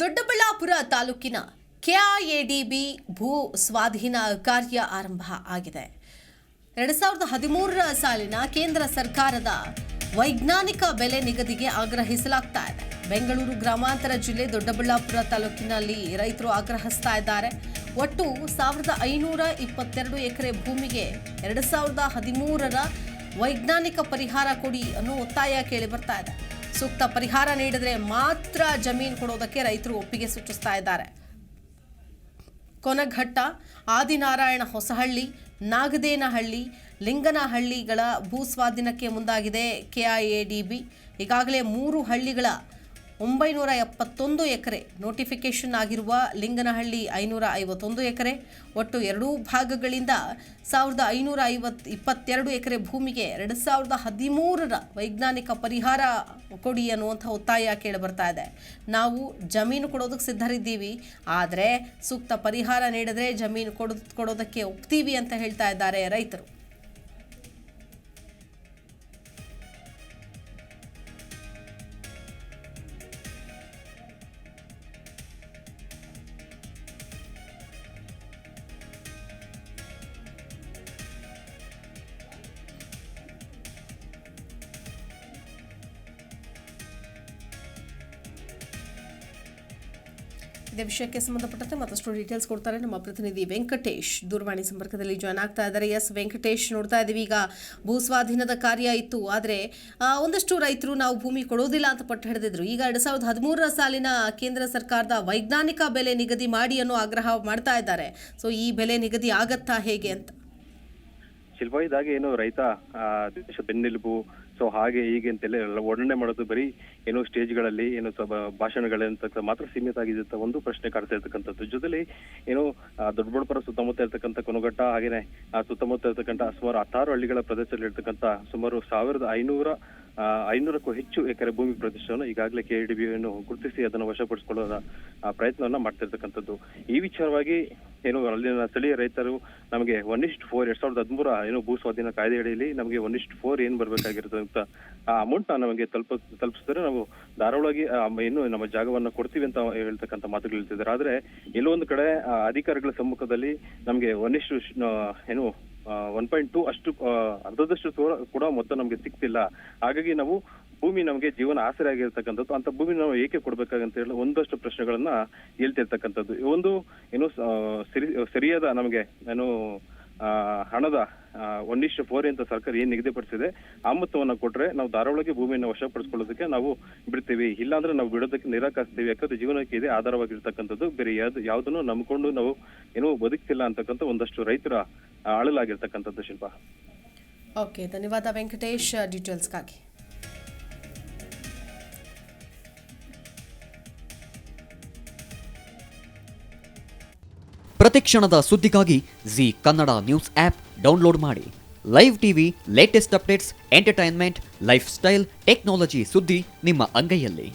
ದೊಡ್ಡಬಳ್ಳಾಪುರ ತಾಲೂಕಿನ ಕೆಐಎಡಿಬಿ ಭೂ ಸ್ವಾಧೀನ ಕಾರ್ಯ ಆರಂಭ ಆಗಿದೆ. ಎರಡು ಸಾವಿರದ ಹದಿಮೂರರ ಸಾಲಿನ ಕೇಂದ್ರ ಸರ್ಕಾರದ ವೈಜ್ಞಾನಿಕ ಬೆಲೆ ನಿಗದಿಗೆ ಆಗ್ರಹಿಸಲಾಗ್ತಾ ಇದೆ. ಬೆಂಗಳೂರು ಗ್ರಾಮಾಂತರ ಜಿಲ್ಲೆ ದೊಡ್ಡಬಳ್ಳಾಪುರ ತಾಲೂಕಿನಲ್ಲಿ ರೈತರು ಆಗ್ರಹಿಸ್ತಾ ಇದ್ದಾರೆ. ಒಟ್ಟು ಸಾವಿರದ ಐನೂರ ಇಪ್ಪತ್ತೆರಡು ಎಕರೆ ಭೂಮಿಗೆ ಎರಡು ಸಾವಿರದ ಹದಿಮೂರರ ವೈಜ್ಞಾನಿಕ ಪರಿಹಾರ ಕೊಡಿ ಅನ್ನೋ ಒತ್ತಾಯ ಕೇಳಿ ಬರ್ತಾ ಇದೆ. ಸೂಕ್ತ ಪರಿಹಾರ ನೀಡಿದರೆ ಮಾತ್ರ ಜಮೀನು ಕೊಡೋದಕ್ಕೆ ರೈತರು ಒಪ್ಪಿಗೆ ಸೂಚಿಸ್ತಾ ಇದ್ದಾರೆ. ಕೊನಘಟ್ಟ, ಆದಿನಾರಾಯಣ ಹೊಸಹಳ್ಳಿ, ನಾಗದೇನಹಳ್ಳಿ, ಲಿಂಗನಹಳ್ಳಿಗಳ ಭೂ ಸ್ವಾಧೀನಕ್ಕೆ ಮುಂದಾಗಿದೆ ಕೆಐಎಡಿಬಿ. ಈಗಾಗಲೇ ಮೂರು ಹಳ್ಳಿಗಳ ಒಂಬೈನೂರ ಎಪ್ಪತ್ತೊಂದು ಎಕರೆ ನೋಟಿಫಿಕೇಶನ್ ಆಗಿರುವ ಲಿಂಗನಹಳ್ಳಿ ಐನೂರ ಐವತ್ತೊಂದು ಎಕರೆ. ಒಟ್ಟು ಎರಡೂ ಭಾಗಗಳಿಂದ ಸಾವಿರದ ಐನೂರ ಐವತ್ ಇಪ್ಪತ್ತೆರಡು ಎಕರೆ ಭೂಮಿಗೆ ಎರಡು ಸಾವಿರದ ಹದಿಮೂರರ ವೈಜ್ಞಾನಿಕ ಪರಿಹಾರ ಕೊಡಿ ಅನ್ನುವಂಥ ಒತ್ತಾಯ ಕೇಳಿಬರ್ತಾ ಇದೆ. ನಾವು ಜಮೀನು ಕೊಡೋದಕ್ಕೆ ಸಿದ್ಧರಿದ್ದೀವಿ. ಆದರೆ ಸೂಕ್ತ ಪರಿಹಾರ ನೀಡಿದ್ರೆ ಜಮೀನು ಕೊಡೋ ಕೊಡೋದಕ್ಕೆ ಒಪ್ತೀವಿ ಅಂತ ಹೇಳ್ತಾ ಇದ್ದಾರೆ ರೈತರು. ಇದೇ ವಿಷಯಕ್ಕೆ ಸಂಬಂಧಪಟ್ಟಂತೆ ಮತ್ತಷ್ಟು ಡೀಟೇಲ್ಸ್ ಕೊಡ್ತಾರೆ ನಮ್ಮ ಪ್ರತಿನಿಧಿ ವೆಂಕಟೇಶ್. ದೂರವಾಣಿ ಸಂಪರ್ಕದಲ್ಲಿ ಜಾಯ್ನ್ ಆಗ್ತಾ ಇದ್ದಾರೆ. ಎಸ್ ವೆಂಕಟೇಶ್ ನೋಡ್ತಾ ಇದ್ದೀವಿ. ಈಗ ಭೂ ಸ್ವಾಧೀನದ ಕಾರ್ಯ ಇತ್ತು. ಆದರೆ ಒಂದಷ್ಟು ರೈತರು ನಾವು ಭೂಮಿ ಕೊಡೋದಿಲ್ಲ ಅಂತ ಪಟ್ಟು ಹಿಡಿದಿದ್ರು. ಈಗ ಎರಡ್ ಸಾವಿರದ ಹದಿಮೂರರ ಸಾಲಿನ ಕೇಂದ್ರ ಸರ್ಕಾರದ ವೈಜ್ಞಾನಿಕ ಬೆಲೆ ನಿಗದಿ ಮಾಡಿ ಅನ್ನೋ ಆಗ್ರಹ ಮಾಡ್ತಾ ಇದ್ದಾರೆ. ಸೊ ಈ ಬೆಲೆ ನಿಗದಿ ಆಗತ್ತಾ ಹೇಗೆ ಅಂತ? ಶಿಲ್ಪ, ಇದಾಗಿ ಏನು ರೈತ ಬೆನ್ನೆಲುಬು ಸೊ ಹಾಗೆ ಹೀಗೆ ಅಂತೆಲ್ಲ ವರ್ಣನೆ ಮಾಡೋದು ಬರೀ ಏನೋ ಸ್ಟೇಜ್ಗಳಲ್ಲಿ ಏನೋ ಭಾಷಣಗಳಂತ ಮಾತ್ರ ಸೀಮಿತ ಆಗಿದೆ ಒಂದು ಪ್ರಶ್ನೆ ಕಾಡ್ತಾ ಇರ್ತಕ್ಕಂಥದ್ದು. ಜೊತೆಲಿ ಏನೋ ದೊಡ್ಡ ದೊಡ್ಡಬಳ್ಳಾಪುರ ಸುತ್ತಮುತ್ತ ಇರ್ತಕ್ಕಂಥ ಕೊನಗಟ್ಟ ಹಾಗೇನೆ ಸುತ್ತಮುತ್ತ ಇರ್ತಕ್ಕಂಥ ಸುಮಾರು ಹತ್ತಾರು ಹಳ್ಳಿಗಳ ಪ್ರದೇಶದಲ್ಲಿ ಇರ್ತಕ್ಕಂಥ ಸುಮಾರು ಸಾವಿರದ ಐನೂರ ಐನೂರಕ್ಕೂ ಹೆಚ್ಚು ಎಕರೆ ಭೂಮಿ ಪ್ರದೇಶವನ್ನು ಈಗಾಗಲೇ ಕೆ ಡಿ ಬಿಯನ್ನು ಗುರುತಿಸಿ ಅದನ್ನು ವಶಪಡಿಸಿಕೊಳ್ಳುವ ಪ್ರಯತ್ನವನ್ನ ಮಾಡ್ತಿರ್ತಕ್ಕಂಥದ್ದು. ಈ ವಿಚಾರವಾಗಿ ಏನು ಅಲ್ಲಿನ ಸ್ಥಳೀಯ ರೈತರು ನಮಗೆ ಒನ್ ಇಸ್ಟ್ ಫೋರ್ ಎರಡ್ ಸಾವಿರದ ಹದಿಮೂರ ಏನು ಭೂ ಸ್ವಾಧೀನ ಕಾಯ್ದೆ ಅಡಿಯಲ್ಲಿ ನಮಗೆ ಒನ್ ಇಸ್ಟ್ ಫೋರ್ ಏನ್ ಬರ್ಬೇಕಾಗಿರುತ್ತೆ ಅಂತ, ಆ ಅಮೌಂಟ್ ನಮಗೆ ತಲುಪ, ತಲುಪಿಸಿದ್ರೆ ನಾವು ಧಾರಾಳವಾಗಿ ಏನು ನಮ್ಮ ಜಾಗವನ್ನ ಕೊಡ್ತೀವಿ ಅಂತ ಹೇಳ್ತಕ್ಕಂಥ ಮಾತುಗಳು ಹೇಳ್ತಿದ್ದಾರೆ ಆದ್ರೆ ಎಲ್ಲೊಂದು ಕಡೆ ಅಧಿಕಾರಿಗಳ ಸಮ್ಮುಖದಲ್ಲಿ ನಮಗೆ ಒನ್ ಇಷ್ಟು ಏನು ಒನ್ ಪಾಯಿಂಟ್ ಟೂ ಅಷ್ಟು ಅರ್ಧದಷ್ಟು ಕೂಡ ಮೊತ್ತ ನಮಗೆ ಸಿಕ್ತಿಲ್ಲ ಹಾಗಾಗಿ ನಾವು ಭೂಮಿ ನಮಗೆ ಜೀವನ ಆಸರೆ ಆಗಿರ್ತಕ್ಕಂಥದ್ದು ಅಂತ ಭೂಮಿ ನಾವು ಏಕೆ ಕೊಡ್ಬೇಕಾಗಂತ ಹೇಳಿ ಒಂದಷ್ಟು ಪ್ರಶ್ನೆಗಳನ್ನ ಹೇಳ್ತಿರ್ತಕ್ಕಂಥದ್ದು. ಒಂದು, ಏನು ಸರಿ, ಸರಿಯಾದ ನಮಗೆ, ಏನು ಹಣದ ಒನ್ ಇಷ್ಟು ಫೋರ್ ಅಂತ ಸರ್ಕಾರ ಏನ್ ನಿಗದಿಪಡಿಸಿದೆ, ಆ ಮೊತ್ತವನ್ನು ಕೊಟ್ರೆ ನಾವು ಧಾರವಾಡಕ್ಕೆ ಭೂಮಿಯನ್ನು ವಶಪಡಿಸ್ಕೊಳ್ಳೋದಕ್ಕೆ ನಾವು ಬಿಡ್ತೀವಿ. ಇಲ್ಲಾಂದ್ರೆ ನಾವು ಬಿಡೋದಕ್ಕೆ ನಿರಾಕರಿಸ್ತೀವಿ. ಯಾಕಂದ್ರೆ ಜೀವನಕ್ಕೆ ಇದೆ ಆಧಾರವಾಗಿರ್ತಕ್ಕಂಥದ್ದು. ಬೇರೆ ಯಾವ್ದು, ಯಾವ್ದನ್ನು ನಂಬಿಕೊಂಡು ನಾವು, ಏನೋ, ಬದುಕ್ತಿಲ್ಲ ಅಂತಕ್ಕಂಥ ಒಂದಷ್ಟು ರೈತರ ಅಳಲಾಗಿರ್ತಕ್ಕಂಥದ್ದು ಶಿಲ್ಪ. ಓಕೆ ಧನ್ಯವಾದ ವೆಂಕಟೇಶ್ ಡೀಟೇಲ್ಸ್ಗಾಗಿ ಪ್ರತಿಕ್ಷಣದ ಸುದ್ದಿಗಾಗಿ Zee Kannada news app download ಮಾಡಿ. Live TV latest updates entertainment lifestyle technology ಸುದ್ದಿ ನಿಮ್ಮ ಅಂಗೈಯಲ್ಲಿ.